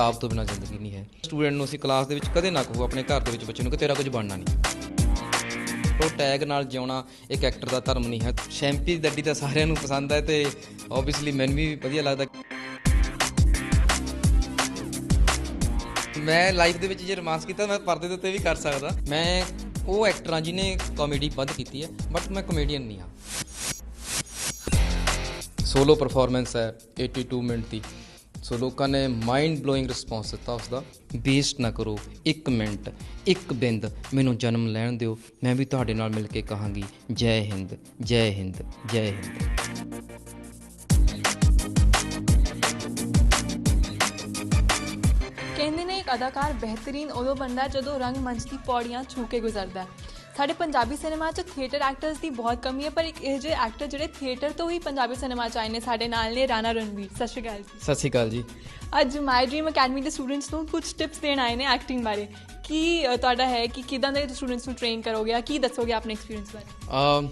ਕਿਤਾਬ ਤੋਂ ਬਿਨਾ ਜ਼ਿੰਦਗੀ ਨਹੀਂ ਹੈ। ਸਟੂਡੈਂਟ ਨੂੰ ਅਸੀਂ ਕਲਾਸ ਦੇ ਵਿੱਚ ਕਦੇ ਨਾ ਕਹੋ, ਆਪਣੇ ਘਰ ਦੇ ਵਿੱਚ ਬੱਚੇ ਨੂੰ ਕਿ ਤੇਰਾ ਕੁਝ ਬਣਨਾ ਨਹੀਂ। ਉਹ ਟੈਗ ਨਾਲ ਜਿਉਣਾ ਇੱਕ ਐਕਟਰ ਦਾ ਧਰਮ ਨਹੀਂ ਹੈ। ਸ਼ੈਂਪੀ ਦੀ ਡੱਡੀ ਤਾਂ ਸਾਰਿਆਂ ਨੂੰ ਪਸੰਦ ਹੈ ਤੇ ਆਬਵੀਅਸਲੀ ਮੈਨੂੰ ਵੀ ਵਧੀਆ ਲੱਗਦਾ। ਮੈਂ ਲਾਈਫ ਦੇ ਵਿੱਚ ਜੇ ਰੋਮਾਂਸ ਕੀਤਾ, ਮੈਂ ਪਰਦੇ ਦੇ ਉੱਤੇ ਵੀ ਕਰ ਸਕਦਾ। ਮੈਂ ਉਹ ਐਕਟਰ ਹਾਂ ਜਿਹਨੇ ਕਾਮੇਡੀ ਵੱਧ ਕੀਤੀ ਹੈ ਬਟ ਮੈਂ ਕਮੇਡੀਅਨ ਨਹੀਂ ਹਾਂ। ਸੋਲੋ ਪਰਫਾਰਮੈਂਸ ਹੈ 82 ਮਿੰਟ ਦੀ। ਸੋ ਲੋਕਾਂ ਨੇ ਮਾਈਂਡ ਬਲੋਇੰਗ ਰਿਸਪੌਂਸ ਦਿੱਤਾ ਉਸ ਦਾ ਵੇਸਟ ਨਾ ਕਰੋ 1 ਮਿੰਟ 1 ਬਿੰਦ ਮੈਨੂੰ ਜਨਮ ਲੈਣ ਦਿਓ, ਮੈਂ ਵੀ ਤੁਹਾਡੇ ਨਾਲ ਮਿਲ ਕੇ ਕਹਾਂਗੀ, ਜੈ ਹਿੰਦ ਜੈ ਹਿੰਦ ਜੈ ਹਿੰਦ। ਕਹਿੰਦੇ ਨੇ ਇੱਕ ਅਦਾਕਾਰ ਬਿਹਤਰੀਨ ਉਦੋਂ ਬਣਦਾ ਜਦੋਂ ਰੰਗ ਮੰਚ ਦੀ ਪੌੜੀਆਂ ਛੂ ਕੇ ਗੁਜ਼ਰਦਾ ਸਾਡੇ ਪੰਜਾਬੀ ਸਿਨੇਮਾ 'ਚ ਥੀਏਟਰ ਐਕਟਰਸ ਦੀ ਬਹੁਤ ਕਮੀ ਹੈ ਪਰ ਇੱਕ ਇਹ ਜਿਹੇ ਐਕਟਰ ਜਿਹੜੇ ਥੀਏਟਰ ਤੋਂ ਹੀ ਪੰਜਾਬੀ ਸਿਨੇਮਾ 'ਚ ਆਏ ਨੇ ਸਾਡੇ ਨਾਲ ਨੇ ਰਾਣਾ ਰਣਵੀਰ। ਸਤਿ ਸ਼੍ਰੀ ਅਕਾਲ ਜੀ। ਸਤਿ ਸ਼੍ਰੀ ਅਕਾਲ ਜੀ। ਅੱਜ ਮਾਈ ਡ੍ਰੀਮ ਅਕੈਡਮੀ ਦੇ ਸਟੂਡੈਂਟਸ ਨੂੰ ਕੁਝ ਟਿਪਸ ਦੇਣ ਆਏ ਨੇ ਐਕਟਿੰਗ ਬਾਰੇ। ਕੀ ਤੁਹਾਡਾ ਹੈ ਕਿ ਕਿਦਾਂ ਦੇ ਸਟੂਡੈਂਟਸ ਨੂੰ ਟ੍ਰੇਨ ਕਰੋਗੇ ਜਾਂ ਕੀ ਦੱਸੋਗੇ ਆਪਣੇ ਐਕਸਪੀਰੀਅੰਸ ਬਾਰੇ?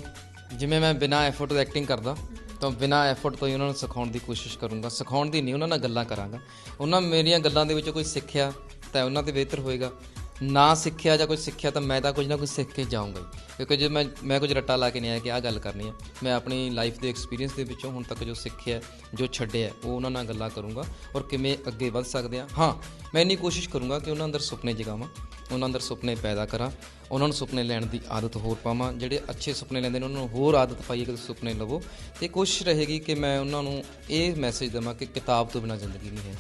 ਜਿਵੇਂ ਮੈਂ ਬਿਨਾਂ ਐਫਰਟ ਤੋਂ ਐਕਟਿੰਗ ਕਰਦਾ ਤਾਂ ਬਿਨਾਂ ਐਫਰਟ ਤੋਂ ਹੀ ਉਹਨਾਂ ਨੂੰ ਸਿਖਾਉਣ ਦੀ ਕੋਸ਼ਿਸ਼ ਕਰੂੰਗਾ। ਸਿਖਾਉਣ ਦੀ ਨਹੀਂ ਉਹਨਾਂ ਨਾਲ ਗੱਲਾਂ ਕਰਾਂਗਾ। ਉਹਨਾਂ ਮੇਰੀਆਂ ਗੱਲਾਂ ਦੇ ਵਿੱਚੋਂ ਕੋਈ ਸਿੱਖਿਆ ਤਾਂ ਉਹਨਾਂ ਤੇ ਬਿਹਤਰ ਹੋਏਗਾ। ਨਾ ਸਿੱਖਿਆ ਜਾਂ ਕੁਝ ਸਿੱਖਿਆ ਤਾਂ ਮੈਂ ਤਾਂ ਕੁਝ ਨਾ ਕੁਝ ਸਿੱਖ ਕੇ ਜਾਊਂਗਾ ਕਿਉਂਕਿ ਜੇ ਮੈਂ ਮੈਂ ਕੁਝ ਰੱਟਾ ਲਾ ਕੇ ਨਹੀਂ ਆਇਆ ਕਿ ਆਹ ਗੱਲ ਕਰਨੀ ਹੈ ਮੈਂ ਆਪਣੀ ਲਾਈਫ ਦੇ ਐਕਸਪੀਰੀਅੰਸ ਦੇ ਵਿੱਚੋਂ ਹੁਣ ਤੱਕ ਜੋ ਸਿੱਖਿਆ, ਜੋ ਛੱਡਿਆ, ਉਹ ਉਹਨਾਂ ਨਾਲ ਗੱਲਾਂ ਕਰੂੰਗਾ ਔਰ ਕਿਵੇਂ ਅੱਗੇ ਵੱਧ ਸਕਦੇ ਆ। ਹਾਂ, ਮੈਂ ਇੰਨੀ ਕੋਸ਼ਿਸ਼ ਕਰੂੰਗਾ ਕਿ ਉਹਨਾਂ ਅੰਦਰ ਸੁਪਨੇ ਜਗਾਵਾਂ, ਉਹਨਾਂ ਅੰਦਰ ਸੁਪਨੇ ਪੈਦਾ ਕਰਾਂ, ਉਹਨਾਂ ਨੂੰ ਸੁਪਨੇ ਲੈਣ ਦੀ ਆਦਤ ਹੋਰ ਪਾਵਾਂ, ਜਿਹੜੇ ਅੱਛੇ ਸੁਪਨੇ ਲੈਂਦੇ ਨੇ ਉਹਨਾਂ ਨੂੰ ਹੋਰ ਆਦਤ ਪਾਈਏ ਕਿ ਸੁਪਨੇ ਲਵੋ। ਤੇ ਕੋਸ਼ਿਸ਼ ਰਹੇਗੀ ਕਿ ਮੈਂ ਉਹਨਾਂ ਨੂੰ ਇਹ ਮੈਸੇਜ ਦੇਵਾਂ ਕਿ ਕਿਤਾਬ ਤੋਂ ਬਿਨਾ ਜ਼ਿੰਦਗੀ ਨਹੀਂ ਹੈ।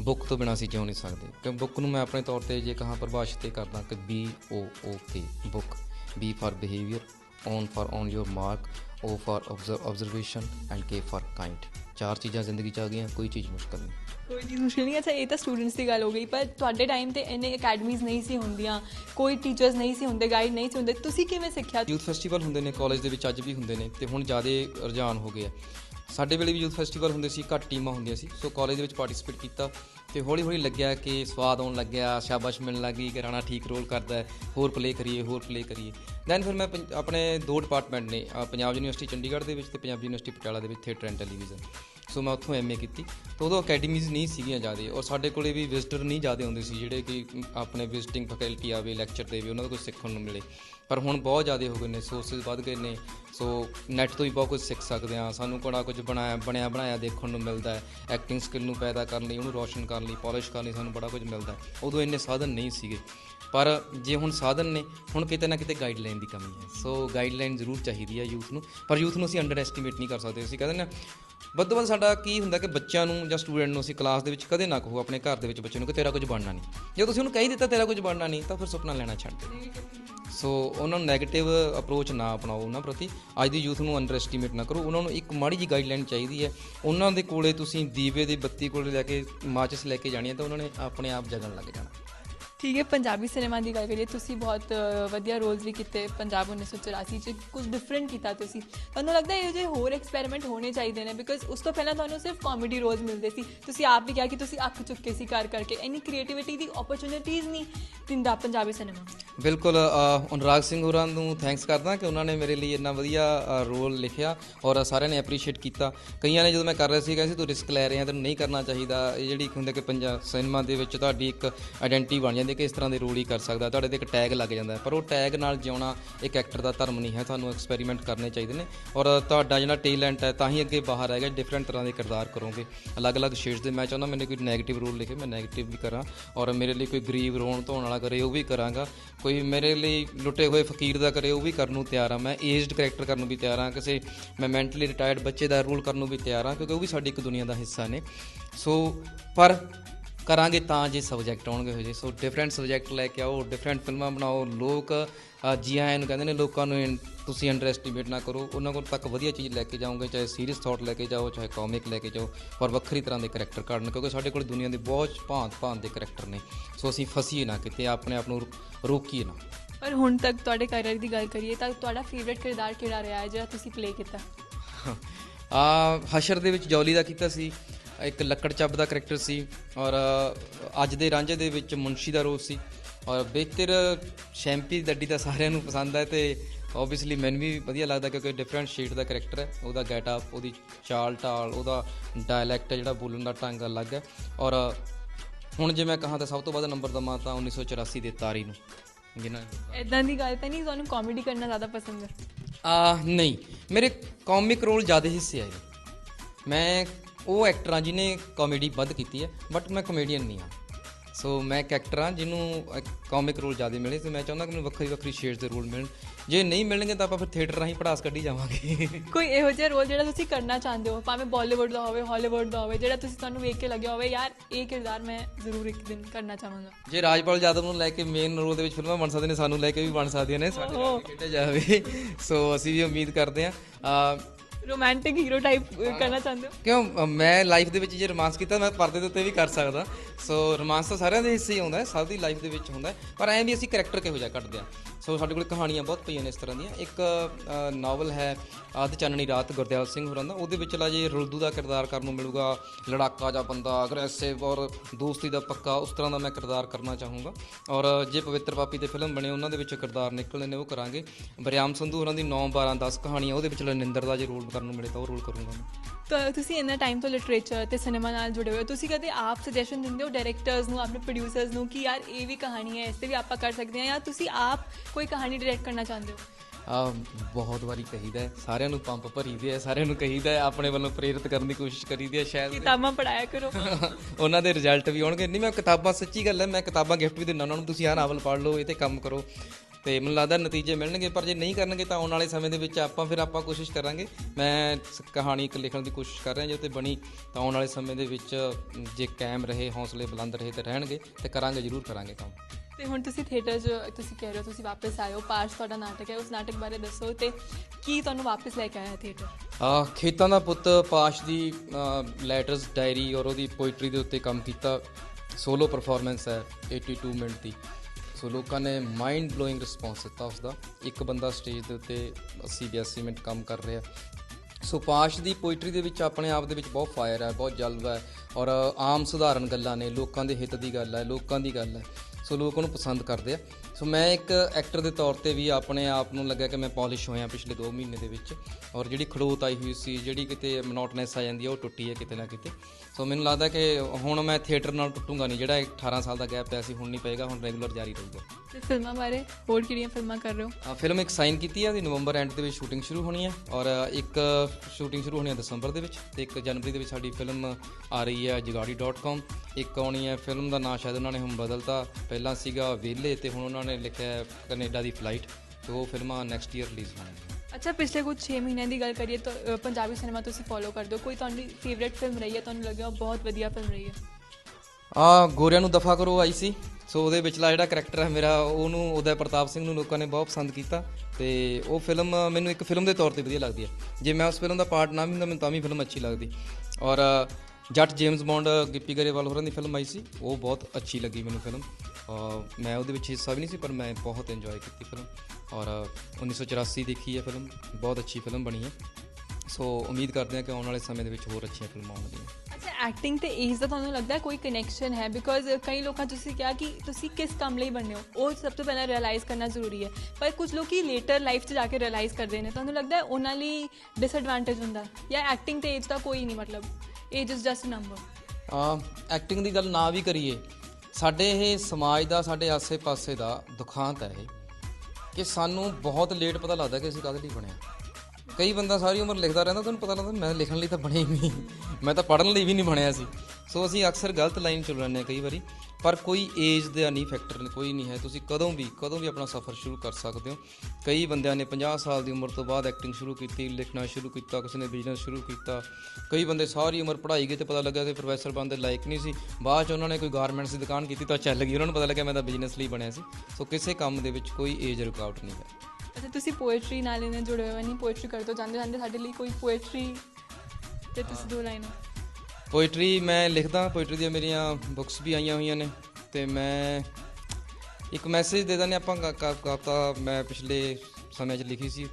ਬੁੱਕ ਤੋਂ ਬਿਨਾ ਅਸੀਂ ਜਿਉ ਨਹੀਂ ਸਕਦੇ। ਕਿ ਬੁੱਕ ਨੂੰ ਮੈਂ ਆਪਣੇ ਤੌਰ ਤੇ ਜੇ ਕਹਾਂ ਪਰਿਭਾਸ਼ਿਤ ਇਹ ਕਰਦਾ ਕਿ B O O K book. B for behaviour on for on your mark O for observation and K for kind ਚਾਰ ਚੀਜ਼ਾਂ ਜ਼ਿੰਦਗੀ ਚ ਆ ਗਈਆਂ ਕੋਈ ਚੀਜ਼ ਮੁਸ਼ਕਲ ਨਹੀਂ। ਕੋਈ ਚੀਜ਼ ਮੁਸ਼ਕਿਲ ਨਹੀਂ। ਅੱਛਾ ਇਹ ਤਾਂ ਸਟੂਡੈਂਟਸ ਦੀ ਗੱਲ ਹੋ ਗਈ ਪਰ ਤੁਹਾਡੇ ਟਾਈਮ ਤੇ ਇੰਨੇ ਅਕੈਡਮੀਜ਼ ਨਹੀਂ ਸੀ ਹੁੰਦੀਆਂ ਕੋਈ ਟੀਚਰਸ ਨਹੀਂ ਸੀ ਹੁੰਦੇ ਗਾਈਡ ਨਹੀਂ ਸੀ ਹੁੰਦੇ ਤੁਸੀਂ ਕਿਵੇਂ ਸਿੱਖਿਆ? ਯੂਥ ਫੈਸਟੀਵਲ ਹੁੰਦੇ ਨੇ ਕਾਲਜ ਦੇ ਵਿੱਚ ਅੱਜ ਵੀ ਹੁੰਦੇ ਨੇ ਤੇ ਹੁਣ ਜ਼ਿਆਦਾ ਰੁਝਾਨ ਹੋ ਗਿਆ ਸਾਡੇ ਵੇਲੇ ਵੀ ਯੂਥ ਫੈਸਟੀਵਲ ਹੁੰਦੇ ਸੀ ਘੱਟ ਟੀਮਾਂ ਹੁੰਦੀਆਂ ਸੀ ਸੋ ਕਾਲਜ ਦੇ ਵਿੱਚ ਪਾਰਟਿਸਿਪੇਟ ਕੀਤਾ। ਤੇ ਹੌਲੀ ਹੌਲੀ ਲੱਗਿਆ ਕਿ ਸਵਾਦ ਆਉਣ ਲੱਗਿਆ, ਸ਼ਾਬਾਸ਼ ਮਿਲਣ ਲੱਗੀ ਕਿ ਰਾਣਾ ਠੀਕ ਰੋਲ ਕਰਦਾ ਹੋਰ ਪਲੇ ਕਰੀਏ, ਹੋਰ ਪਲੇ ਕਰੀਏ। ਦੈਨ ਫਿਰ ਮੈਂ ਪੰਜ- ਆਪਣੇ ਦੋ ਡਿਪਾਰਟਮੈਂਟ ਨੇ ਪੰਜਾਬ ਯੂਨੀਵਰਸਿਟੀ ਚੰਡੀਗੜ੍ਹ ਦੇ ਵਿੱਚ ਤੇ ਪੰਜਾਬ ਯੂਨੀਵਰਸਿਟੀ ਪਟਿਆਲਾ ਦੇ ਵਿੱਚ ਥੀਏਟਰ ਐਂਡ ਟੈਲੀਵਿਜ਼ਨ ਸੋ ਮੈਂ ਉੱਥੋਂ ਐਮਏ ਕੀਤੀ। ਤਾਂ ਉਦੋਂ ਅਕੈਡਮੀਜ਼ ਨਹੀਂ ਸੀਗੀਆਂ ਜ਼ਿਆਦਾ। ਔਰ ਸਾਡੇ ਕੋਲੇ ਵੀ ਵਿਜ਼ਟਰ ਨਹੀਂ ਜ਼ਿਆਦਾ ਹੁੰਦੇ ਸੀ, ਜਿਹੜੇ ਕਿ ਆਪਣੇ ਵਿਜ਼ਿਟਿੰਗ ਫੈਕਲਟੀ ਆਵੇ ਲੈਕਚਰ ਦੇਵੇ, ਉਹਨਾਂ ਦਾ ਕੁਝ ਸਿੱਖਣ ਨੂੰ ਮਿਲੇ। ਪਰ ਹੁਣ ਬਹੁਤ ਜ਼ਿਆਦਾ ਹੋ ਗਏ ਨੇ ਸੋਰਸਿਸ ਵੱਧ ਗਏ ਨੇ। ਸੋ ਨੈਟ ਤੋਂ ਵੀ ਬਹੁਤ ਕੁਝ ਸਿੱਖ ਸਕਦੇ ਹਾਂ। ਸਾਨੂੰ ਕੋੜਾ ਕੁਝ ਬਣਾਇਆ, ਬਣਿਆ ਬਣਾਇਆ ਦੇਖਣ ਨੂੰ ਮਿਲਦਾ ਹੈ। ਐਕਟਿੰਗ ਸਕਿੱਲ ਨੂੰ ਪੈਦਾ ਕਰਨ ਲਈ, ਉਹਨੂੰ ਰੋਸ਼ਨ ਕਰਨ ਲਈ ਪਾਲਿਸ਼ ਕਰਨ ਲਈ ਸਾਨੂੰ ਬੜਾ ਕੁਝ ਮਿਲਦਾ ਉਦੋਂ ਇੰਨੇ ਸਾਧਨ ਨਹੀਂ ਸੀਗੇ। ਪਰ ਜੇ ਹੁਣ ਸਾਧਨ ਨੇ, ਹੁਣ ਕਿਤੇ ਨਾ ਕਿਤੇ ਗਾਈਡਲਾਈਨ ਦੀ ਕਮੀ ਹੈ। ਸੋ ਗਾਈਡਲਾਈਨ ਜ਼ਰੂਰ ਚਾਹੀਦੀ ਹੈ ਯੂਥ ਨੂੰ, ਪਰ ਯੂਥ ਨੂੰ ਅਸੀਂ ਅੰਡਰ ਐਸਟੀਮੇਟ ਨਹੀਂ ਕਰ ਸਕਦੇ। ਅਸੀਂ ਕਹਿੰਦੇ ਨੇ, ਵੱਧ ਤੋਂ ਵੱਧ ਸਾਡਾ ਕੀ ਹੁੰਦਾ ਕਿ ਬੱਚਿਆਂ ਨੂੰ ਜਾਂ ਸਟੂਡੈਂਟ ਨੂੰ ਅਸੀਂ ਕਲਾਸ ਦੇ ਵਿੱਚ ਕਦੇ ਨਾ ਕਹੋ, ਆਪਣੇ ਘਰ ਦੇ ਵਿੱਚ ਬੱਚੇ ਨੂੰ ਕਿ ਤੇਰਾ ਕੁਝ ਬਣਨਾ ਨਹੀਂ। ਜੇ ਤੁਸੀਂ ਉਹਨੂੰ ਕਹਿ ਦਿੱਤਾ ਤੇਰਾ ਕੁਝ ਬਣਨਾ ਨਹੀਂ, ਤਾਂ ਫਿਰ ਸੁਪਨਾ ਲੈਣਾ ਛੱਡ ਦੇ ਸੋ ਉਹਨਾਂ ਨੂੰ 네ਗੇਟਿਵ ਅਪਰੋਚ ਨਾ ਅਪਣਾਓ ਉਹਨਾਂ ਪ੍ਰਤੀ। ਅੱਜ ਦੀ ਯੂਥ ਨੂੰ ਅੰਡਰ ਐਸਟੀਮੇਟ ਨਾ ਕਰੋ। ਉਹਨਾਂ ਨੂੰ ਇੱਕ ਮਾੜੀ ਜੀ ਗਾਈਡਲਾਈਨ ਚਾਹੀਦੀ ਹੈ। ਉਹਨਾਂ ਦੇ ਕੋਲੇ ਤੁਸੀਂ ਦੀਵੇ ਦੀ ਬੱਤੀ ਕੋਲੇ ਲੈ ਕੇ ਮਾਚਿਸ ਲੈ ਕੇ ਜਾਣੀ ਹੈ, ਤਾਂ ਉਹਨਾਂ ਨੇ ਆਪਣੇ ਆਪ ਜਗਣ ਲੱਗ ਜਾਣਾ। ਠੀਕ ਹੈ, ਪੰਜਾਬੀ ਸਿਨੇਮਾ ਦੀ ਗੱਲ ਕਰੀਏ, ਤੁਸੀਂ ਬਹੁਤ ਵਧੀਆ ਰੋਲਸ ਵੀ ਕੀਤੇ ਪੰਜਾਬ 1984 ਚ, ਕੁਝ ਡਿਫਰੈਂਟ ਕੀਤਾ ਤੁਸੀਂ। ਤੁਹਾਨੂੰ ਲੱਗਦਾ ਹੈ ਇਹ ਜਿਹੇ ਹੋਰ ਐਕਸਪੈਰੀਮੈਂਟ ਹੋਣੇ ਚਾਹੀਦੇ ਨੇ? ਬਿਕਾਜ਼ ਉਸ ਤੋਂ ਪਹਿਲਾਂ ਤੁਹਾਨੂੰ ਸਿਰਫ ਕਾਮੇਡੀ ਰੋਲਸ ਮਿਲਦੇ ਸੀ। ਤੁਸੀਂ ਆਪ ਵੀ ਕਿਹਾ ਕਿ ਤੁਸੀਂ ਅੱਖ ਚੁੱਕੇ ਸੀ ਕਰ ਕਰਕੇ। ਇੰਨੀ ਕ੍ਰੀਏਟੀਵਿਟੀ ਦੀ ਓਪਰਚੁਨਿਟੀਜ਼ ਨਹੀਂ ਦਿੰਦਾ ਪੰਜਾਬੀ ਸਿਨੇਮਾ। ਬਿਲਕੁਲ ਅਨੁਰਾਗ ਸਿੰਘ ਹੋਰਾਂ ਨੂੰ ਥੈਂਕਸ ਕਰਦਾ ਕਿ ਉਹਨਾਂ ਨੇ ਮੇਰੇ ਲਈ ਇੰਨਾ ਵਧੀਆ ਰੋਲ ਲਿਖਿਆ ਔਰ ਸਾਰਿਆਂ ਨੇ ਐਪਰੀਸ਼ੀਏਟ ਕੀਤਾ। ਕਈਆਂ ਨੇ ਜਦੋਂ ਮੈਂ ਕਰ ਰਿਹਾ ਸੀ ਕਹਿੰਦੇ ਸੀ, ਤੂੰ ਰਿਸਕ ਲੈ ਰਿਹਾ, ਤੈਨੂੰ ਨਹੀਂ ਕਰਨਾ ਚਾਹੀਦਾ। ਇਹ ਜਿਹੜੀ ਇੱਕ ਹੁੰਦਾ ਕਿ ਪੰਜਾਬ ਸਿਨੇਮਾ ਦੇ ਵਿੱਚ ਤੁਹਾਡੀ ਇੱਕ ਆਇਡੈਂਟੀ ਬਣ ਜਾਂਦੀ ਹੈ ਕਿ ਇਸ ਤਰ੍ਹਾਂ ਦੇ ਰੋਲ ਹੀ ਕਰ ਸਕਦਾ, ਤੁਹਾਡੇ ਤੇ ਇੱਕ ਟੈਗ ਲੱਗ ਜਾਂਦਾ ਪਰ ਉਹ ਟੈਗ ਨਾਲ ਜਿਉਣਾ ਇੱਕ ਐਕਟਰ ਦਾ ਧਰਮ ਨਹੀਂ ਹੈ, ਤੁਹਾਨੂੰ ਐਕਸਪੈਰੀਮੈਂਟ ਕਰਨੇ ਚਾਹੀਦੇ ਨੇ ਔਰ ਤੁਹਾਡਾ ਜਿਹੜਾ ਟੈਲੈਂਟ ਹੈ ਤਾਂ ਹੀ ਅੱਗੇ ਬਾਹਰ ਆਏਗਾ ਡਿਫਰੈਂਟ ਤਰ੍ਹਾਂ ਦੇ ਕਿਰਦਾਰ ਕਰੋਗੇ। ਅਲੱਗ-ਅਲੱਗ ਸ਼ੇਡਸ ਦੇ ਮੈਂ ਚਾਹੁੰਦਾ ਮੈਨੂੰ ਕੋਈ ਨੈਗੇਟਿਵ ਰੋਲ ਲਿਖੇ, ਮੈਂ ਨੈਗੇਟਿਵ ਵੀ ਕਰਾਂ ਔਰ ਮੇਰੇ ਲਈ ਕੋਈ ਗਰੀਬ ਰੋਣ ਧੋਣ ਵਾਲਾ ਕਰੇ, ਉਹ ਵੀ ਕਰਾਂਗਾ। ਕੋਈ ਮੇਰੇ ਲਈ ਲੁੱਟੇ ਹੋਏ ਫਕੀਰ ਦਾ ਕਰੇ, ਉਹ ਵੀ ਕਰਨ ਨੂੰ ਤਿਆਰ ਹਾਂ ਮੈਂ ਏਜਡ ਕੈਰੈਕਟਰ ਕਰਨ ਨੂੰ ਵੀ ਤਿਆਰ ਹਾਂ ਕਿਸੇ, ਮੈਂ ਮੈਂਟਲੀ ਰਿਟਾਇਰਡ ਬੱਚੇ ਦਾ ਰੋਲ ਕਰਨ ਨੂੰ ਵੀ ਤਿਆਰ ਹਾਂ ਕਿਉਂਕਿ ਉਹ ਵੀ ਸਾਡੀ ਇੱਕ ਦੁਨੀਆ ਦਾ ਹਿੱਸਾ ਨੇ। ਸੋ ਪਰ ਕਰਾਂਗੇ ਤਾਂ ਜੇ ਸਬਜੈਕਟ ਆਉਣਗੇ ਹੋ ਜੇ ਸੋ ਡਿਫਰੈਂਟ ਸਬਜੈਕਟ ਲੈ ਕੇ ਆਓ ਡਿਫਰੈਂਟ ਫਿਲਮਾਂ ਬਣਾਓ। ਲੋਕ ਜੀ ਆਇਆਂ ਨੂੰ ਕਹਿੰਦੇ ਨੇ ਲੋਕਾਂ ਨੂੰ ਤੁਸੀਂ ਅੰਡਰ ਐਸਟੀਮੇਟ ਨਾ ਕਰੋ। ਉਹਨਾਂ ਕੋਲ ਤੱਕ ਵਧੀਆ ਚੀਜ਼ ਲੈ ਕੇ ਜਾਓਗੇ ਚਾਹੇ ਸੀਰੀਅਸ ਥਾਟ ਲੈ ਕੇ ਜਾਓ ਚਾਹੇ ਕਾਮਿਕ ਲੈ ਕੇ ਜਾਓ ਪਰ ਵੱਖਰੀ ਤਰ੍ਹਾਂ ਦੇ ਕਰੈਕਟਰ ਕੱਢਣ ਕਿਉਂਕਿ ਸਾਡੇ ਕੋਲ ਦੁਨੀਆ ਦੇ ਬਹੁਤ ਭਾਂਤ ਭਾਂਤ ਦੇ ਕਰੈਕਟਰ ਨੇ। ਸੋ ਅਸੀਂ ਫਸੀਏ ਨਾ ਕਿਤੇ ਆਪਣੇ ਆਪ ਨੂੰ ਰੋਕੀਏ ਨਾ। ਪਰ ਹੁਣ ਤੱਕ ਤੁਹਾਡੇ ਕੈਰੀਅਰ ਦੀ ਗੱਲ ਕਰੀਏ ਤਾਂ ਤੁਹਾਡਾ ਫੇਵਰਿਟ ਕਿਰਦਾਰ ਕਿਹੜਾ ਰਿਹਾ ਹੈ ਜਿਹੜਾ ਤੁਸੀਂ ਪਲੇ ਕੀਤਾ? ਆ ਹਸ਼ਰ ਦੇ ਵਿੱਚ ਜੌਲੀ ਦਾ ਕੀਤਾ ਸੀ। ਇੱਕ ਲੱਕੜ ਚੱਬ ਦਾ ਕਰੈਕਟਰ ਸੀ ਔਰ ਅੱਜ ਦੇ ਰਾਂਝੇ ਦੇ ਵਿੱਚ ਮੁੰਸ਼ੀ ਦਾ ਰੋਲ ਸੀ। ਔਰ ਬਿਹਤਰ ਸ਼ੈਂਪੀ ਦੀ ਡੱਡੀ ਤਾਂ ਸਾਰਿਆਂ ਨੂੰ ਪਸੰਦ ਹੈ ਤੇ ਆਬਵੀਅਸਲੀ ਮੈਨੂੰ ਵੀ ਵਧੀਆ ਲੱਗਦਾ ਕਿਉਂਕਿ ਡਿਫਰੈਂਟ ਸ਼ੇਡ ਦਾ ਕਰੈਕਟਰ ਹੈ। ਉਹਦਾ ਗੈਟਅਪ ਉਹਦੀ ਚਾਲ ਢਾਲ ਉਹਦਾ ਡਾਇਲੈਕਟ ਜਿਹੜਾ ਬੋਲਣ ਦਾ ਢੰਗ ਅਲੱਗ ਹੈ। ਔਰ ਹੁਣ ਜੇ ਮੈਂ ਕਹਾਂ ਤਾਂ ਸਭ ਤੋਂ ਵੱਧ ਨੰਬਰ ਦਵਾਂ ਤਾਂ 1984 ਦੇ ਤਾਰੀ ਨੂੰ। ਜਿਨ੍ਹਾਂ ਇਦਾਂ ਦੀ ਗੱਲ ਤਾਂ ਨਹੀਂ ਤੁਹਾਨੂੰ ਕਾਮੇਡੀ ਕਰਨਾ ਜ਼ਿਆਦਾ ਪਸੰਦ ਹੈ। ਆ ਨਹੀਂ। ਮੇਰੇ ਕਾਮਿਕ ਰੋਲ ਜ਼ਿਆਦਾ ਹਿੱਸੇ ਆਏ। ਮੈਂ ਉਹ ਐਕਟਰ ਹਾਂ ਜਿਹਨੇ ਕਾਮੇਡੀ ਵੱਧ ਕੀਤੀ ਹੈ ਬਟ ਮੈਂ ਕਮੇਡੀਅਨ ਨਹੀਂ ਹਾਂ। ਸੋ ਮੈਂ ਇੱਕ ਐਕਟਰ ਹਾਂ ਜਿਹਨੂੰ ਕਾਮਿਕ ਰੋਲ ਜ਼ਿਆਦਾ ਮਿਲੇ ਤੇ ਮੈਂ ਚਾਹੁੰਦਾ ਕਿ ਮੈਨੂੰ ਵੱਖਰੀ ਵੱਖਰੀ ਸ਼ੇਡਸ ਦੇ ਰੋਲ ਮਿਲਣ। ਜੇ ਨਹੀਂ ਮਿਲਣਗੇ ਤਾਂ ਆਪਾਂ ਫਿਰ ਥੀਏਟਰ ਰਾਹੀਂ ਪੜਾਸ ਕੱਢੀ ਜਾਵਾਂਗੇ। ਕੋਈ ਇਹੋ ਜਿਹਾ ਰੋਲ ਜਿਹੜਾ ਤੁਸੀਂ ਕਰਨਾ ਚਾਹੁੰਦੇ ਹੋ ਭਾਵੇਂ ਬਾਲੀਵੁੱਡ ਦਾ ਹੋਵੇ ਹਾਲੀਵੁੱਡ ਦਾ ਹੋਵੇ ਜਿਹੜਾ ਤੁਸੀਂ ਤੁਹਾਨੂੰ ਵੇਖ ਕੇ ਲੱਗਿਆ ਹੋਵੇ ਯਾਰ ਇਹ ਕਿਰਦਾਰ ਮੈਂ ਜ਼ਰੂਰ ਇੱਕ ਦਿਨ ਕਰਨਾ ਚਾਹਾਂਗਾ। ਜੇ ਰਾਜਪਾਲ ਯਾਦਵ ਨੂੰ ਲੈ ਕੇ ਮੇਨ ਰੋਲ ਦੇ ਵਿੱਚ ਫਿਲਮਾਂ ਬਣ ਸਕਦੀਆਂ ਨੇ ਸਾਨੂੰ ਲੈ ਕੇ ਵੀ ਬਣ ਸਕਦੀਆਂ ਨੇ ਸਾਡੇ ਨਾਲ ਖੇਡਿਆ ਜਾਵੇ। ਸੋ ਅਸੀਂ ਵੀ ਉਮੀਦ ਕਰਦੇ ਹਾਂ। ਰੋਮਾਂਟਿਕ ਹੀਰੋ ਟਾਈਪ ਕਰਨਾ ਚਾਹੁੰਦੇ ਹੋ? ਕਿਉਂ ਮੈਂ ਲਾਈਫ ਦੇ ਵਿੱਚ ਜੇ ਰੋਮਾਂਸ ਕੀਤਾ, ਮੈਂ ਪਰਦੇ ਦੇ ਉੱਤੇ ਵੀ ਕਰ ਸਕਦਾ। ਸੋ ਰੋਮਾਂਸ ਤਾਂ ਸਾਰਿਆਂ ਦੇ ਹਿੱਸੇ ਹੀ ਹੁੰਦਾ ਸਭ ਦੀ ਲਾਈਫ ਦੇ ਵਿੱਚ ਹੁੰਦਾ ਪਰ ਐਂ ਵੀ ਅਸੀਂ ਕਰੈਕਟਰ ਕਿਹੋ ਜਿਹਾ ਕੱਢਦੇ ਆ ਸੋ ਸਾਡੇ ਕੋਲ ਕਹਾਣੀਆਂ ਬਹੁਤ ਪਈਆਂ ਨੇ ਇਸ ਤਰ੍ਹਾਂ ਦੀਆਂ। ਇੱਕ ਨਾਵਲ ਹੈ ਅੱਧ ਚਾਨਣੀ ਰਾਤ ਗੁਰਦਿਆਲ ਸਿੰਘ ਹੋਰਾਂ ਦਾ। ਉਹਦੇ ਵਿੱਚ ਲਾ ਜੇ ਰੁਲਦੂ ਦਾ ਕਿਰਦਾਰ ਕਰਨ ਨੂੰ ਮਿਲੂਗਾ, ਲੜਾਕਾ ਜਾਂ ਬੰਦਾ, ਅਗਰੈਸਿਵ ਔਰ ਦੋਸਤੀ ਦਾ ਪੱਕਾ, ਉਸ ਤਰ੍ਹਾਂ ਦਾ ਮੈਂ ਕਿਰਦਾਰ ਕਰਨਾ ਚਾਹੂੰਗਾ। ਔਰ ਜੇ ਪਵਿੱਤਰ ਪਾਪੀ ਦੇ ਫਿਲਮ ਬਣੇ, ਉਹਨਾਂ ਦੇ ਵਿੱਚ ਕਿਰਦਾਰ ਨਿਕਲਣੇ ਨੇ, ਉਹ ਕਰਾਂਗੇ। ਬਰਿਆਮ ਸੰਧੂ ਹੋਰਾਂ ਦੀ 9 12 10 ਕਹਾਣੀਆਂ, ਉਹਦੇ ਵਿੱਚ ਲਨਿੰਦਰ ਦਾ ਜੇ ਰੋਲ ਕਰਨ ਨੂੰ ਮਿਲੇ ਤਾਂ ਉਹ ਰੋਲ ਕਰੂੰਗਾ ਮੈਂ। ਤਾਂ ਤੁਸੀਂ ਇੰਨਾ ਟਾਈਮ ਤੋਂ ਲਿਟਰੇਚਰ ਤੇ ਸਿਨੇਮਾ ਨਾਲ ਜੁੜੇ ਹੋਏ ਤੁਸੀਂ ਕਦੇ ਆਪ ਸੁਜੈਸ਼ਨ ਦਿੰਦੇ ਹੋ ਡਾਇਰੈਕਟਰਸ ਨੂੰ, ਆਪਣੇ ਪ੍ਰੋਡਿਊਸਰਸ ਨੂੰ ਕਿ ਯਾਰ ਇਹ ਵੀ ਕਹਾਣੀ ਹੈ, ਇਸ ਤੇ ਵੀ ਆਪਾਂ ਕਰ ਸਕਦੇ ਹਾਂ ਜਾਂ ਤੁਸੀਂ ਆਪ ਕੋਈ ਕਹਾਣੀ ਡਾਇਰੈਕਟ ਕਰਨਾ ਚਾਹੁੰਦੇ ਹੋ? ਆ ਬਹੁਤ ਵਾਰੀ ਕਹੀਦਾ ਹੈ। ਸਾਰਿਆਂ ਨੂੰ ਪੰਪ ਭਰੀਦੇ ਆ ਸਾਰਿਆਂ ਨੂੰ ਕਹੀਦਾ ਹੈ ਆਪਣੇ ਵੱਲੋਂ ਪ੍ਰੇਰਿਤ ਕਰਨ ਦੀ ਕੋਸ਼ਿਸ਼ ਕਰੀਦੀ ਹੈ ਸ਼ਾਇਦ। ਕਿਤਾਬਾਂ ਪੜਾਇਆ ਕਰੋ। ਉਹਨਾਂ ਦੇ ਰਿਜ਼ਲਟ ਵੀ ਆਉਣਗੇ। ਨਹੀਂ ਮੈਂ ਕਿਤਾਬਾਂ ਸੱਚੀ ਗੱਲ ਹੈ ਮੈਂ ਕਿਤਾਬਾਂ ਗਿਫਟ ਵੀ ਦਿੰਦਾ ਉਹਨਾਂ ਨੂੰ। ਤੁਸੀਂ ਆਹ ਨਾਵਲ ਪੜ੍ਹ ਲਓ ਇਹ ਤੇ ਕੰਮ ਕਰੋ। ਤੇ ਮੈਨੂੰ ਲੱਗਦਾ ਨਤੀਜੇ ਮਿਲਣਗੇ ਪਰ ਜੇ ਨਹੀਂ ਕਰਨਗੇ ਤਾਂ ਆਉਣ ਵਾਲੇ ਸਮੇਂ ਦੇ ਵਿੱਚ ਆਪਾਂ ਫਿਰ ਆਪਾਂ ਕੋਸ਼ਿਸ਼ ਕਰਾਂਗੇ। ਮੈਂ ਕਹਾਣੀ ਇੱਕ ਲਿਖਣ ਦੀ ਕੋਸ਼ਿਸ਼ ਕਰ ਰਿਹਾ ਜੇ ਤੇ ਬਣੀ ਤਾਂ ਆਉਣ ਵਾਲੇ ਸਮੇਂ ਦੇ ਵਿੱਚ ਜੇ ਕਾਇਮ ਰਹੇ ਹੌਸਲੇ ਬੁਲੰਦ ਰਹੇ ਤੇ ਰਹਿਣਗੇ ਤੇ ਕਰਾਂਗੇ ਜ਼ਰੂਰ ਕਰਾਂਗੇ ਕੰਮ। ਤੇ ਹੁਣ ਤੁਸੀਂ ਥੀਏਟਰ 'ਚ ਤੁਸੀਂ ਕਹਿ ਰਹੇ ਹੋ ਤੁਸੀਂ ਵਾਪਸ ਆਏ ਹੋ ਪਾਰਸ ਤੁਹਾਡਾ ਨਾਟਕ ਹੈ ਉਸ ਨਾਟਕ ਬਾਰੇ ਦੱਸੋ ਤੇ ਕੀ ਤੁਹਾਨੂੰ ਵਾਪਸ ਲੈ ਕੇ ਆਇਆ ਥੀਏਟਰ ਆ ਖੇਤਾਂ ਦਾ ਪੁੱਤ ਪਾਸ਼ ਦੀ ਲੈਟਰਸ ਡਾਇਰੀ ਔਰ ਉਹਦੀ ਪੋਇਟਰੀ ਦੇ ਉੱਤੇ ਕੰਮ ਕੀਤਾ। ਸੋਲੋ ਪਰਫਾਰਮੈਂਸ ਹੈ 82 ਮਿੰਟ ਦੀ। ਸੋ ਲੋਕਾਂ ਨੇ ਮਾਈਂਡ ਬਲੋਇੰਗ ਰਿਸਪੌਂਸ ਦਿੱਤਾ ਉਸ ਦਾ ਇੱਕ ਬੰਦਾ ਸਟੇਜ ਦੇ ਉੱਤੇ 80 82 ਮਿੰਟ ਕੰਮ ਕਰ ਰਿਹਾ। ਸੋ ਪਾਸ਼ ਦੀ ਪੋਇਟਰੀ ਦੇ ਵਿੱਚ ਆਪਣੇ ਆਪ ਦੇ ਵਿੱਚ ਬਹੁਤ ਫਾਇਰ ਹੈ, ਬਹੁਤ ਜਲਵਾ ਹੈ ਔਰ ਆਮ ਸਧਾਰਨ ਗੱਲਾਂ ਨੇ, ਲੋਕਾਂ ਦੇ ਹਿੱਤ ਦੀ ਗੱਲ ਹੈ, ਲੋਕਾਂ ਦੀ ਗੱਲ ਹੈ। ਸੋ ਲੋਕ ਉਹਨੂੰ ਪਸੰਦ ਕਰਦੇ ਆ। ਸੋ ਮੈਂ ਇੱਕ ਐਕਟਰ ਦੇ ਤੌਰ ਤੇ ਵੀ ਆਪਣੇ ਆਪ ਨੂੰ ਲੱਗਾ ਕਿ ਮੈਂ ਪਾਲਿਸ਼ ਹੋਇਆ ਪਿਛਲੇ 2 ਮਹੀਨੇ ਦੇ ਵਿੱਚ। ਔਰ ਜਿਹੜੀ ਖੜੋਤ ਆਈ ਹੋਈ ਸੀ ਜਿਹੜੀ ਕਿਤੇ ਮਨੋਟਨੈਸ ਆ ਜਾਂਦੀ ਹੈ ਉਹ ਟੁੱਟੀ ਹੈ ਕਿਤੇ ਨਾ ਕਿਤੇ। ਸੋ ਮੈਨੂੰ ਲੱਗਦਾ ਕਿ ਹੁਣ ਮੈਂ ਥੀਏਟਰ ਨਾਲ ਟੁੱਟੂਗਾ ਨਹੀਂ। ਜਿਹੜਾ 18 ਸਾਲ ਦਾ ਗੈਪ ਪਿਆ ਸੀ ਹੁਣ ਨਹੀਂ ਪਏਗਾ ਹੁਣ ਰੈਗੂਲਰ ਜਾਰੀ ਰਹੂਗਾ। ਤੇ ਫਿਲਮਾਂ ਬਾਰੇ ਹੋਰ ਕਿਹੜੀਆਂ ਫਿਲਮਾਂ ਕਰ ਰਹੇ ਹੋ? ਆ ਫਿਲਮ ਇੱਕ ਸਾਈਨ ਕੀਤੀ ਹੈ ਦੀ ਨਵੰਬਰ ਐਂਡ ਦੇ ਵਿੱਚ ਸ਼ੂਟਿੰਗ ਸ਼ੁਰੂ ਹੋਣੀ ਹੈ ਔਰ ਇੱਕ ਸ਼ੂਟਿੰਗ ਸ਼ੁਰੂ ਹੋਣੀ ਹੈ ਦਸੰਬਰ ਦੇ ਵਿੱਚ ਤੇ ਇੱਕ ਜਨਵਰੀ ਦੇ ਵਿੱਚ ਸਾਡੀ ਫਿਲਮ ਆ ਰਹੀ ਹੈ jagadi.com ਇੱਕ ਆਉਣੀ ਹੈ ਫਿਲਮ ਦਾ ਨਾਮ ਸ਼ਾਇਦ ਉਹਨਾਂ ਨੇ ਹੁਣ ਬਦਲਤਾ। ਪਹਿਲਾਂ ਸੀਗਾ ਵੇਲੇ ਤੇ ਹੁਣ ਉਹਨਾਂ ਨੇ ਲਿਖਿਆ ਹੈ ਕੈਨੇਡਾ ਦੀ ਫਲਾਈਟ ਤੇ ਉਹ ਫਿਲਮਾਂ ਨੈਕਸਟ ਈਅਰ ਰਿਲੀਜ਼ ਹੋਣਗੀਆਂ। ਅੱਛਾ ਪਿਛਲੇ ਕੁਝ 6 ਮਹੀਨਿਆਂ ਦੀ ਗੱਲ ਕਰੀਏ ਤਾਂ ਅ, ਪੰਜਾਬੀ ਸਿਨੇਮਾ ਤੁਸੀਂ ਫੋਲੋ ਕਰਦੇ ਹੋ। ਕੋਈ ਤੁਹਾਡੀ ਫੇਵਰੇਟ ਫਿਲਮ ਰਹੀ ਹੈ ਤੁਹਾਨੂੰ ਲੱਗਿਆ ਬਹੁਤ ਵਧੀਆ ਫਿਲਮ ਰਹੀ ਹੈ? ਆ ਗੋਰਿਆਂ ਨੂੰ ਦਫਾ ਕਰੋ ਆਈ ਸੀ। ਸੋ ਉਹਦੇ ਵਿਚਲਾ ਜਿਹੜਾ ਕਰੈਕਟਰ ਹੈ ਮੇਰਾ ਉਹਨੂੰ ਉਦੈ ਪ੍ਰਤਾਪ ਸਿੰਘ ਨੂੰ ਲੋਕਾਂ ਨੇ ਬਹੁਤ ਪਸੰਦ ਕੀਤਾ। ਤੇ ਉਹ ਫਿਲਮ ਮੈਨੂੰ ਇੱਕ ਫਿਲਮ ਦੇ ਤੌਰ ਤੇ ਵਧੀਆ ਲੱਗਦੀ ਹੈ। ਜੇ ਮੈਂ ਉਸ ਫਿਲਮ ਦਾ ਪਾਰਟ ਨਾ ਵੀ ਹੁੰਦਾ ਮੈਨੂੰ ਤਾਂ ਵੀ ਫਿਲਮ ਅੱਛੀ ਲੱਗਦੀ। ਔਰ ਜੱਟ ਜੇਮਸ ਬੌਂਡ, ਗਿੱਪੀ ਗਰੇਵਾਲ ਹੋਰਾਂ ਦੀ ਫਿਲਮ ਆਈ ਸੀ। ਉਹ ਬਹੁਤ ਅੱਛੀ ਲੱਗੀ ਮੈਨੂੰ ਫਿਲਮ। ਮੈਂ ਉਹਦੇ ਵਿੱਚ ਹਿੱਸਾ ਵੀ ਨਹੀਂ ਸੀ, ਪਰ ਮੈਂ ਬਹੁਤ ਇੰਜੋਏ ਕੀਤੀ ਫਿਲਮ। ਔਰ 1984 ਦੇਖੀ ਹੈ ਫਿਲਮ। ਬਹੁਤ ਅੱਛੀ ਫਿਲਮ ਬਣੀ ਹੈ। ਸੋ ਉਮੀਦ ਕਰਦੇ ਹਾਂ ਕਿ ਆਉਣ ਵਾਲੇ ਸਮੇਂ ਦੇ ਵਿੱਚ ਹੋਰ ਅੱਛੀਆਂ ਫਿਲਮਾਂ ਆਉਣਗੀਆਂ। ਅੱਛਾ ਐਕਟਿੰਗ ਤੇ ਏਜ ਦਾ ਤੁਹਾਨੂੰ ਲੱਗਦਾ ਕੋਈ ਕਨੈਕਸ਼ਨ ਹੈ? ਬਿਕੋਜ਼ ਕਈ ਲੋਕਾਂ ਤੁਸੀਂ ਕਿਹਾ ਕਿ ਤੁਸੀਂ ਕਿਸ ਕੰਮ ਲਈ ਬਣੇ ਹੋ? ਉਹ ਸਭ ਤੋਂ ਪਹਿਲਾਂ ਰਿਅਲਾਈਜ਼ ਕਰਨਾ ਜ਼ਰੂਰੀ ਹੈ। ਪਰ ਕੁਝ ਲੋਕ ਹੀ ਲੇਟਰ ਲਾਈਫ 'ਚ ਜਾ ਕੇ ਰਿਅਲਾਈਜ਼ ਕਰਦੇ ਨੇ। ਤੁਹਾਨੂੰ ਲੱਗਦਾ ਉਹਨਾਂ ਲਈ ਡਿਸਐਡਵਾਂਟੇਜ ਹੁੰਦਾ? ਜਾਂ ਐਕਟਿੰਗ ਤੇ ਏਜ ਦਾ ਕੋਈ ਨਹੀਂ ਮਤਲਬ? Age is just number acting ਦੀ ਗੱਲ ਨਾ ਵੀ ਕਰੀਏ, ਸਾਡੇ ਇਹ ਸਮਾਜ ਦਾ, ਸਾਡੇ ਆਸੇ-ਪਾਸੇ ਦਾ ਦੁਖਾਂਤ ਹੈ ਇਹ, ਕਿ ਸਾਨੂੰ ਬਹੁਤ ਲੇਟ ਪਤਾ ਲੱਗਦਾ ਕਿ ਅਸੀਂ ਕਾਹਦੇ ਲਈ ਬਣੇ ਕਈ ਬੰਦਾ ਸਾਰੀ ਉਮਰ ਲਿਖਦਾ ਰਹਿੰਦਾ, ਤੁਹਾਨੂੰ ਪਤਾ ਲੱਗਦਾ ਮੈਂ ਲਿਖਣ ਲਈ ਤਾਂ ਬਣਿਆ ਹੀ ਨਹੀਂ। ਮੈਂ ਤਾਂ ਪੜ੍ਹਨ ਲਈ ਵੀ ਨਹੀਂ ਬਣਿਆ ਸੀ। ਸੋ ਅਸੀਂ ਅਕਸਰ ਗਲਤ ਲਾਈਨ ਚੁਣ ਲੈਂਦੇ ਹਾਂ ਕਈ ਵਾਰੀ। ਪਰ ਕੋਈ ਏਜ ਦਾ ਨਹੀਂ ਫੈਕਟਰ ਕੋਈ ਨਹੀਂ ਹੈ। ਤੁਸੀਂ ਕਦੋਂ ਵੀ ਕਦੋਂ ਵੀ ਆਪਣਾ ਸਫ਼ਰ ਸ਼ੁਰੂ ਕਰ ਸਕਦੇ ਹੋ। ਕਈ ਬੰਦਿਆਂ ਨੇ 50 ਸਾਲ ਦੀ ਉਮਰ ਤੋਂ ਬਾਅਦ ਐਕਟਿੰਗ ਸ਼ੁਰੂ ਕੀਤੀ, ਲਿਖਣਾ ਸ਼ੁਰੂ ਕੀਤਾ, ਕਿਸੇ ਨੇ ਬਿਜ਼ਨਸ ਸ਼ੁਰੂ ਕੀਤਾ। ਕਈ ਬੰਦੇ ਸਾਰੀ ਉਮਰ ਪੜ੍ਹਾਈ ਗਏ ਤੇ ਪਤਾ ਲੱਗਾ ਕਿ ਪ੍ਰੋਫੈਸਰ ਬਣਨ ਦੇ ਲਾਇਕ ਨਹੀਂ ਸੀ। ਬਾਅਦ ਚ ਉਹਨਾਂ ਨੇ ਕੋਈ ਗਾਰਮੈਂਟਸ ਦੀ ਦੁਕਾਨ ਕੀਤੀ ਤਾਂ ਚੱਲ ਗਈ। ਉਹਨਾਂ ਨੂੰ ਪਤਾ ਲੱਗਾ ਮੈਂ ਤਾਂ ਬਿਜ਼ਨਸ ਲਈ ਬਣਿਆ ਸੀ। ਸੋ ਕਿਸੇ ਕੰਮ ਦੇ ਵਿੱਚ ਕੋਈ ਏਜ ਰੁਕਾਵਟ ਨਹੀਂ ਹੈ। ਅੱਛਾ, ਤੁਸੀਂ ਪੋਇਟਰੀ ਨਾਲ ਇਹਨੇ ਜੁੜੇ ਹੋਏ ਨਹੀਂ ਪੋਇਟਰੀ ਕਰਦੇ ਹੋ ਜਾਂਦੇ ਜਾਂਦੇ ਸਾਡੇ ਲਈ ਕੋਈ ਪੋਇਟਰੀ ਤੇ ਤੁਸੀਂ ਦੋ ਲਾਈਨਾਂ। ਪੋਇਟਰੀ ਮੈਂ ਲਿਖਦਾ ਪੋਇਟਰੀ ਦੀਆਂ ਮੇਰੀਆਂ ਬੁੱਕਸ ਵੀ ਆਈਆਂ ਹੋਈਆਂ ਨੇ ਤੇ ਮੈਂ ਇੱਕ ਮੈਸੇਜ ਦੇ ਦਿੰਦੇ ਆਪਾਂ ਕ- ਕ- ਕਵਿਤਾ ਮੈਂ ਪਿਛਲੇ ਸਮੇਂ 'ਚ ਲਿਖੀ ਸੀ।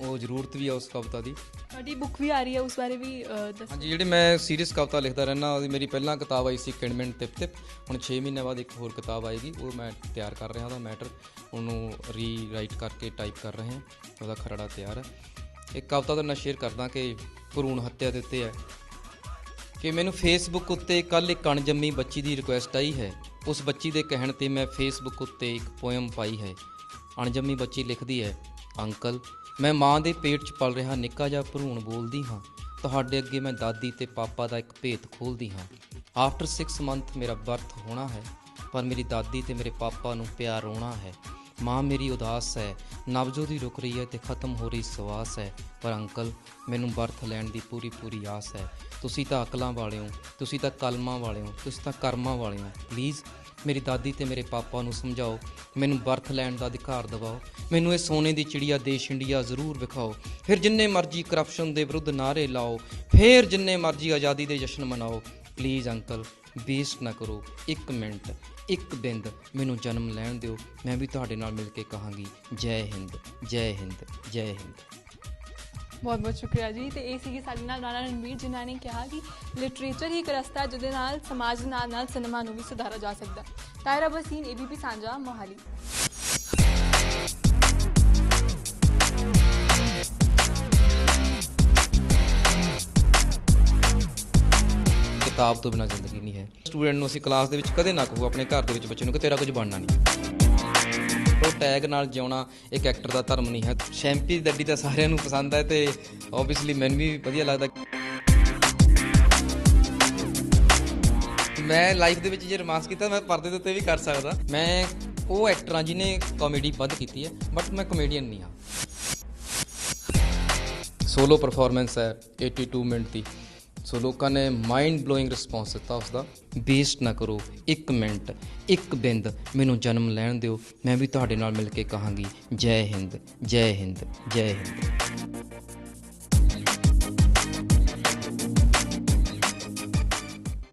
ਉਹ ਜ਼ਰੂਰਤ ਵੀ ਆ ਉਸ ਕਵਿਤਾ ਦੀ। ਤੁਹਾਡੀ ਬੁੱਕ ਵੀ ਆ ਰਹੀ ਹੈ ਉਸ ਬਾਰੇ ਵੀ ਦੱਸੋ। ਹਾਂਜੀ ਜਿਹੜੀ ਮੈਂ ਸੀਰੀਅਸ ਕਵਿਤਾ ਲਿਖਦਾ ਰਹਿਣਾ ਉਹਦੀ ਮੇਰੀ ਪਹਿਲਾਂ ਕਿਤਾਬ ਆਈ ਸੀ ਕਿਣਮਿਣ ਤਿਪ ਤਿਪ ਹੁਣ 6 ਮਹੀਨਿਆਂ ਬਾਅਦ ਇੱਕ ਹੋਰ ਕਿਤਾਬ ਆਏਗੀ ਉਹ ਮੈਂ ਤਿਆਰ ਕਰ ਰਿਹਾ ਉਹਦਾ ਮੈਟਰ ਉਹਨੂੰ ਰੀਰਾਈਟ ਕਰਕੇ ਟਾਈਪ ਕਰ ਰਹੇ ਹਾਂ ਉਹਦਾ ਖਰੜਾ ਤਿਆਰ ਹੈ। ਇੱਕ ਕਵਿਤਾ ਤਾਂ ਮੈਂ ਸ਼ੇਅਰ ਕਰਦਾ ਕਿ ਭਰੂਣ ਹੱਤਿਆ ਦੇ ਉੱਤੇ ਹੈ। ਕਿ ਮੈਨੂੰ ਫੇਸਬੁੱਕ ਉੱਤੇ ਕੱਲ ਇੱਕ ਅਣਜੰਮੀ ਬੱਚੀ ਦੀ ਰਿਕੁਐਸਟ ਆਈ ਹੈ। ਉਸ ਬੱਚੀ ਦੇ ਕਹਿਣ ਤੇ ਮੈਂ ਫੇਸਬੁੱਕ ਉੱਤੇ ਇੱਕ ਪੋਇਮ ਪਾਈ ਹੈ। ਅਣਜੰਮੀ ਬੱਚੀ ਲਿਖਦੀ ਹੈ, ਅੰਕਲ, ਮੈਂ ਮਾਂ ਦੇ ਪੇਟ 'ਚ ਪਲ ਰਿਹਾ ਨਿੱਕਾ ਜਿਹਾ ਭਰੂਣ ਬੋਲਦੀ ਹਾਂ। ਤੁਹਾਡੇ ਅੱਗੇ ਮੈਂ ਦਾਦੀ ਤੇ ਪਾਪਾ ਦਾ ਇੱਕ ਭੇਤ ਖੋਲਦੀ ਹਾਂ। ਆਫਟਰ 6 ਮੰਥ ਮੇਰਾ ਬਰਥ ਹੋਣਾ ਹੈ, ਪਰ ਮੇਰੀ ਦਾਦੀ ਤੇ ਮੇਰੇ ਪਾਪਾ ਨੂੰ ਪਿਆਰ ਹੋਣਾ ਹੈ। ਮਾਂ ਮੇਰੀ ਉਦਾਸ ਹੈ ਨਬਜੋ ਦੀ ਰੁਕ ਰਹੀ ਹੈ ਤੇ ਖਤਮ ਹੋ ਰਹੀ ਸਵਾਸ ਹੈ। ਪਰ ਅੰਕਲ, ਮੈਨੂੰ ਬਰਥ ਲੈਣ ਦੀ ਪੂਰੀ ਪੂਰੀ ਆਸ ਹੈ। ਤੁਸੀਂ ਤਾਂ ਅਕਲਾਂ ਵਾਲੇ ਹੋ, ਤੁਸੀਂ ਤਾਂ ਕਲਮਾਂ ਵਾਲੇ ਹੋ, ਤੁਸੀਂ ਤਾਂ ਕਰਮਾਂ ਵਾਲੇ ਹੋ। ਪਲੀਜ਼, ਮੇਰੀ ਦਾਦੀ ਤੇ ਮੇਰੇ ਪਾਪਾ ਨੂੰ ਸਮਝਾਓ। ਮੈਨੂੰ ਬਰਥ ਲੈਣ ਦਾ ਅਧਿਕਾਰ ਦਿਵਾਓ। ਮੈਨੂੰ ਇਹ ਸੋਨੇ ਦੀ ਚਿੜੀਆ ਦੇਸ਼ ਇੰਡੀਆ ਜ਼ਰੂਰ ਵਿਖਾਓ। ਫਿਰ ਜਿੰਨੇ ਮਰਜ਼ੀ ਕਰਪਸ਼ਨ ਦੇ ਵਿਰੁੱਧ ਨਾਰੇ ਲਾਓ, ਫਿਰ ਜਿੰਨੇ ਮਰਜ਼ੀ ਆਜ਼ਾਦੀ ਦੇ ਜਸ਼ਨ ਮਨਾਓ। ਪਲੀਜ਼ ਅੰਕਲ ਵੇਸਟ ਨਾ ਕਰੋ। ਇੱਕ ਮਿੰਟ। ਇੱਕ ਬਿੰਦ ਮੈਨੂੰ ਜਨਮ ਲੈਣ ਦਿਓ, ਮੈਂ ਵੀ ਤੁਹਾਡੇ ਨਾਲ ਮਿਲ ਕੇ ਕਹਾਂਗੀ, ਜੈ ਹਿੰਦ ਜੈ ਹਿੰਦ ਜੈ ਹਿੰਦ। ਬਹੁਤ ਬਹੁਤ ਸ਼ੁਕਰੀਆ ਜੀ, ਤੇ ਇਹ ਸੀਗੀ ਸਾਡੇ ਨਾਲ ਰਾਣਾ ਰਣਵੀਰ ਜਿਨ੍ਹਾਂ ਨੇ ਕਿਹਾ ਕਿ ਲਿਟਰੇਚਰ ਹੀ ਇੱਕ ਰਸਤਾ ਹੈ ਜਿਹਦੇ ਨਾਲ ਸਮਾਜ ਦੇ ਨਾਲ ਨਾਲ ਸਿਨੇਮਾ ਨੂੰ ਵੀ ਸੁਧਾਰਾ ਜਾ ਸਕਦਾ ਤਾਇਰਾ ਬਸੀਨ ਏਬੀਪੀ ਸਾਂਝਾ, ਮੋਹਾਲੀ। ਕਿਤਾਬ ਤੋਂ ਬਿਨਾਂ ਜ਼ਿੰਦਗੀ ਨਹੀਂ ਹੈ। ਸਟੂਡੈਂਟ ਨੂੰ ਅਸੀਂ ਕਲਾਸ ਦੇ ਵਿੱਚ ਕਦੇ ਨਾ ਕਹੋ, ਆਪਣੇ ਘਰ ਦੇ ਵਿੱਚ ਬੱਚੇ ਨੂੰ ਕਿ ਤੇਰਾ ਕੁਝ ਬਣਨਾ ਨਹੀਂ। ਉਹ ਟੈਗ ਨਾਲ ਜਿਉਣਾ ਇੱਕ ਐਕਟਰ ਦਾ ਧਰਮ ਨਹੀਂ ਹੈ। ਸ਼ੈਂਪੀ ਦੀ ਤਾਂ ਸਾਰਿਆਂ ਨੂੰ ਪਸੰਦ ਹੈ ਤੇ ਓਬਵੀਅਸਲੀ ਮੈਨੂੰ ਵੀ ਵਧੀਆ ਲੱਗਦਾ। ਮੈਂ ਲਾਈਫ ਦੇ ਵਿੱਚ ਜੇ ਰੋਮਾਂਸ ਕੀਤਾ, ਮੈਂ ਪਰਦੇ ਦੇ ਉੱਤੇ ਵੀ ਕਰ ਸਕਦਾ। ਮੈਂ ਉਹ ਐਕਟਰ ਹਾਂ ਜਿਹਨੇ ਕਾਮੇਡੀ ਵੱਧ ਕੀਤੀ ਹੈ ਬਟ ਮੈਂ ਕਮੇਡੀਅਨ ਨਹੀਂ ਹਾਂ। ਸੋਲੋ ਪਰਫਾਰਮੈਂਸ ਹੈ 82 ਮਿੰਟ ਦੀ। ਸੋ ਲੋਕਾਂ ਨੇ ਮਾਈਂਡ ਬਲੋਇੰਗ ਰਿਸਪੌਂਸ ਦਿੱਤਾ ਉਸ ਦਾ ਵੇਸਟ ਨਾ ਕਰੋ, ਇੱਕ ਮਿੰਟ, ਇੱਕ ਬਿੰਦ ਮੈਨੂੰ ਜਨਮ ਲੈਣ ਦਿਓ, ਮੈਂ ਵੀ ਤੁਹਾਡੇ ਨਾਲ ਮਿਲ ਕੇ ਕਹਾਂਗੀ, ਜੈ ਹਿੰਦ ਜੈ ਹਿੰਦ ਜੈ ਹਿੰਦ।